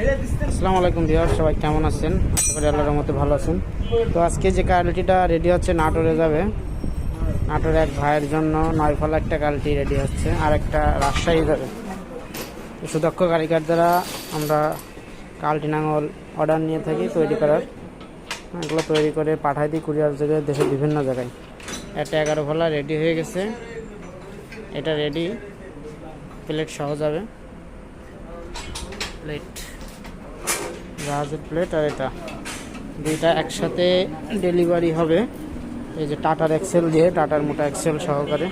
আসসালামু আলাইকুম ভিউয়ার সবাই কেমন আছেন? আশা করি আল্লাহর মতো ভালো আছেন। তো আজকে যে কালটিটা রেডি হচ্ছে, নাটোরে যাবে। নাটোরে এক ভাইয়ের জন্য নয় ফলা একটা কালটি রেডি হচ্ছে, আর একটা রাজশাহী যাবে। সুদক্ষ কারিগর দ্বারা আমরা কালটি নাঙল অর্ডার নিয়ে থাকি তৈরি করার। এগুলো তৈরি করে পাঠাই দিই কুরিয়ার যোগে দেশের বিভিন্ন জায়গায়। একটা এগারো ফলা রেডি হয়ে গেছে। এটা রেডি প্লেট সহ যাবে। প্লেট জাহাজের প্লেট আর এটা। দুইটা একসাথে ডেলিভারি হবে। এই যে টাটার এক্সেল দিয়ে, টাটার মোটা এক্সেল সহকারে।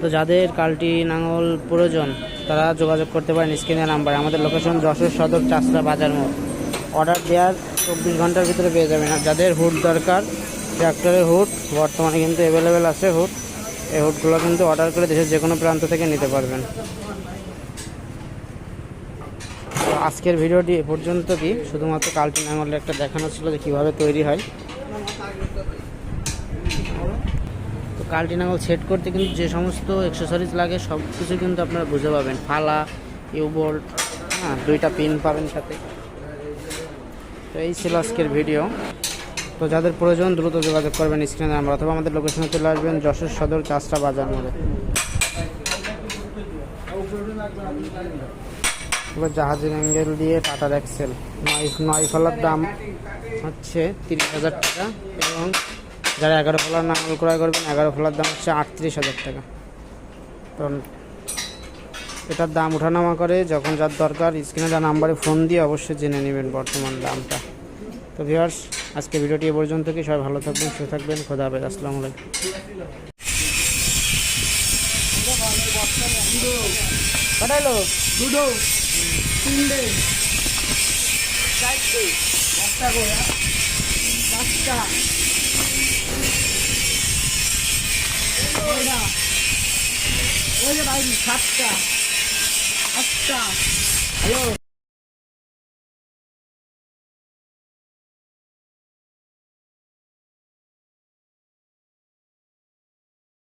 তো যাদের কালটি নাঙল প্রয়োজন, তারা যোগাযোগ করতে পারেন স্ক্রিনের নাম্বার। আমাদের লোকেশন যশোর সদর চাষরা বাজার মোড়। অর্ডার দেওয়ার চব্বিশ ঘণ্টার ভিতরে পেয়ে যাবেন। আর যাদের হুড দরকার ট্র্যাক্টরের হুড, বর্তমানে কিন্তু অ্যাভেলেবেল আছে হুড। এই হুডগুলো কিন্তু অর্ডার করে দেশের যে কোনো প্রান্ত থেকে নিতে পারবেন তো আজকের ভিডিওটি এ পর্যন্ত কি? শুধুমাত্র কালটি নাঙলের একটা দেখানো ছিল যে কীভাবে তৈরি হয়। তো কালটি নাঙল সেট করতে কিন্তু যে সমস্ত এক্সেসরিজ লাগে, সব কিছু কিন্তু আপনারা বুঝে পাবেন। ফালা ইউবোল্ট হ্যাঁ দুইটা পিন পাবেন সাথে। তো এই ছিল আজকের ভিডিও। তো যাদের প্রয়োজন দ্রুত যোগাযোগ করবেন স্ক্রিনে নাম্বার অথবা আমাদের লোকেশনে চলে আসবেন যশোর সদর চাষটা বাজার মোড়ে। এবার জাহাজের অ্যাঙ্গেল দিয়ে টাটার এক্সেল নয় নয় ফলার দাম হচ্ছে তিরিশ হাজার টাকা এবং যারা এগারো ফলার নাঙল ক্রয় করবেন, এগারো ফলার দাম হচ্ছে আটত্রিশ হাজার টাকা। কারণ এটার দাম ওঠানামা করে, যখন যার দরকার, স্ক্রিনে যা নাম্বারে ফোন দিয়ে অবশ্যই জেনে নেবেন বর্তমান দামটা। তো ভিউয়ার্স আজকে ভিডিওটি এ পর্যন্ত কি সবাই ভালো থাকবেন, সুস্থ থাকবেন, খোদা হাফেজ, আসসালামু আলাইকুম। তিনটে। চারটে একটা করে পাঁচটা ওই যে বাইরে সাতটা। আটটা। হ্যালো।